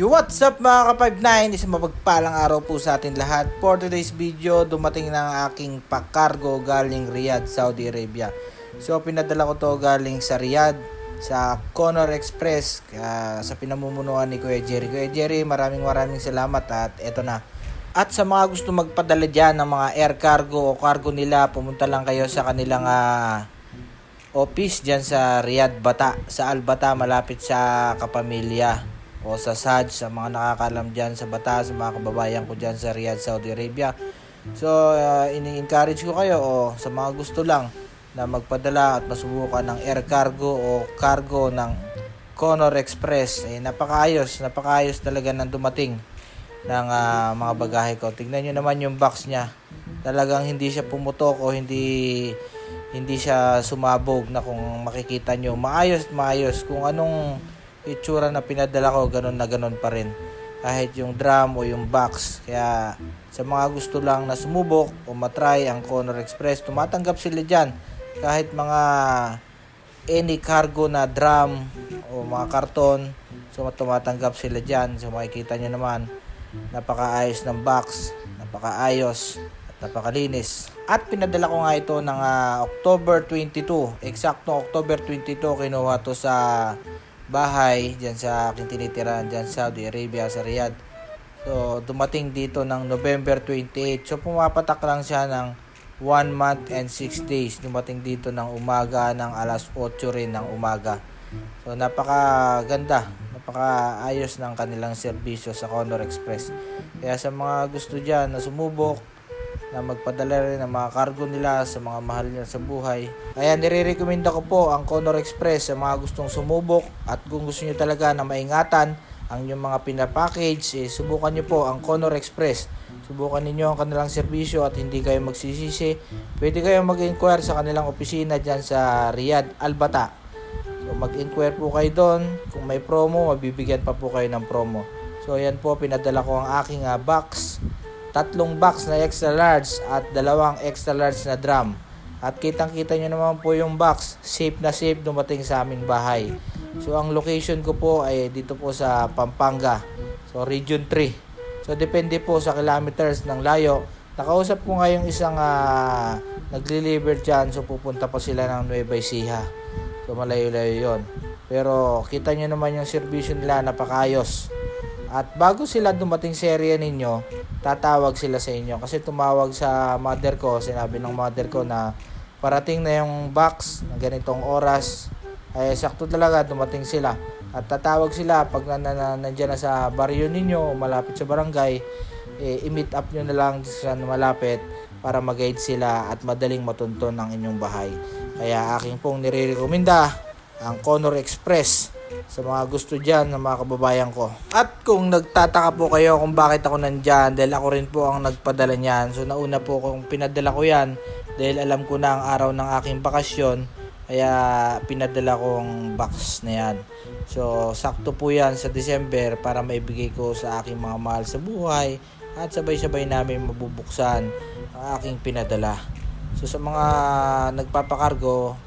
Yo, what's up mga ka-59? Isang mapagpalang araw po sa atin lahat. For today's video, dumating na ang aking pakargo galing Riyadh, Saudi Arabia. So, pinadala ko to galing sa Riyadh, sa Conor Express, ah, sa pinamumunuan ni Kuya Jerry. Kuya Jerry, maraming maraming salamat at eto na. At sa mga gusto magpadala dyan ng mga air cargo o cargo nila, pumunta lang kayo sa kanilang ah, office dyan sa Riyadh Bata, sa Al Bata malapit sa Kapamilya o sa Saj sa mga nakakalam dyan sa Bata, sa mga kababayan ko dyan sa Riyadh, Saudi Arabia. So, uh, ini-encourage ko kayo o sa mga gusto lang na magpadala at masubukan ng air cargo o cargo ng Conor Express. Eh, napakaayos, napakaayos talaga ng dumating ng ah, mga bagahe ko. Tignan nyo naman yung box niya. Talagang hindi siya pumutok o hindi hindi siya sumabog na kung makikita nyo. Maayos, maayos. Kung anong itsura na pinadala ko, ganun na ganun pa rin. Kahit yung drum o yung box. Kaya sa mga gusto lang na sumubok o matry ang Conor Express, tumatanggap sila dyan. Kahit mga any cargo na drum o mga karton, so tumatanggap sila dyan. So makikita nyo naman, napakaayos ng box, napakaayos at napakalinis. At pinadala ko nga ito ng ah, October 22. Eksakto October 22 kinuha to sa bahay dyan sa aking tinitirahan dyan sa Saudi Arabia sa Riyadh. So dumating dito ng November 28. So pumapatak lang siya ng 1 month and 6 days. Dumating dito ng umaga ng alas 8 rin ng umaga. So napakaganda, napakaayos ng kanilang serbisyo sa Condor Express. Kaya sa mga gusto diyan na sumubok, na magpadala rin ng mga cargo nila sa mga mahal nila sa buhay. Kaya nire-recommenda ko po ang Conor Express sa mga gustong sumubok at kung gusto nyo talaga na maingatan ang inyong mga pinapackage, eh, subukan nyo po ang Conor Express. Subukan ninyo ang kanilang serbisyo at hindi kayo magsisisi. Pwede kayo mag-inquire sa kanilang opisina dyan sa Riyadh, Albata. So mag-inquire po kayo doon. Kung may promo, mabibigyan pa po kayo ng promo. So yan po, pinadala ko ang aking ah, box tatlong box na extra large at dalawang extra large na drum. At kitang-kita nyo naman po yung box, safe na safe dumating sa aming bahay. So ang location ko po ay dito po sa Pampanga. So region 3. So depende po sa kilometers ng layo. Nakausap ko nga yung isang uh, nagli-deliver dyan. So pupunta pa sila ng Nueva Ecija. So malayo-layo yon. Pero kita nyo naman yung servisyo nila napakayos. At bago sila dumating sa area ninyo, tatawag sila sa inyo. Kasi tumawag sa mother ko, sinabi ng mother ko na parating na yung box ng ganitong oras. Ay sakto talaga dumating sila. At tatawag sila pag na, na, na, nandyan na sa baryo ninyo, malapit sa barangay, eh, i-meet up nyo na lang sa malapit para mag-guide sila at madaling matunton ang inyong bahay. Kaya aking pong nire-recommenda ang Conor Express sa mga gusto dyan ng mga kababayan ko. At kung nagtataka po kayo kung bakit ako nandyan, dahil ako rin po ang nagpadala niyan. So nauna po kung pinadala ko yan, dahil alam ko na ang araw ng aking bakasyon, kaya pinadala ko ang box na yan. So sakto po yan sa December para maibigay ko sa aking mga mahal sa buhay at sabay-sabay namin mabubuksan ang aking pinadala. So sa mga nagpapakargo,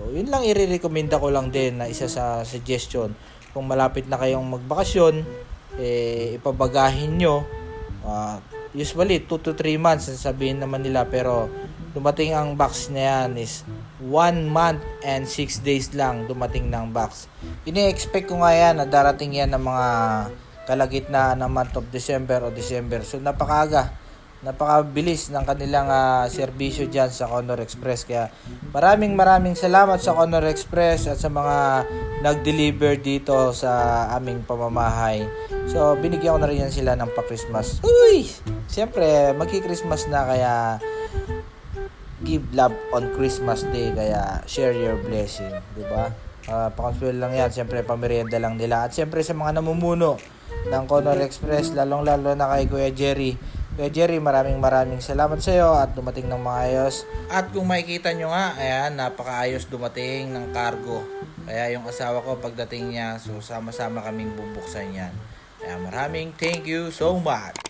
So, yun lang i-recommenda ko lang din na isa sa suggestion. Kung malapit na kayong magbakasyon, eh, ipabagahin nyo. Uh, usually, 2 to 3 months, sabihin naman nila. Pero, dumating ang box na yan is 1 month and 6 days lang dumating ng box. Ini-expect ko nga yan na darating yan ng mga kalagitnaan ng month of December o December. So, napakaaga napakabilis ng kanilang uh, serbisyo dyan sa Conor Express. Kaya maraming maraming salamat sa Conor Express at sa mga nag-deliver dito sa aming pamamahay. So, binigyan ko na rin sila ng pa-Christmas. Uy! Siyempre, magki-Christmas na kaya give love on Christmas Day kaya share your blessing, di ba? Uh, pakonswel lang yan, siyempre pamerienda lang nila. At siyempre sa mga namumuno ng Conor Express, lalong-lalo na kay Kuya Jerry, Kuya Jerry, maraming maraming salamat sa iyo at dumating ng maayos. At kung makikita nyo nga, ayan, napakaayos dumating ng cargo. Kaya yung asawa ko pagdating niya, so sama-sama kaming bubuksan yan. Kaya maraming thank you so much.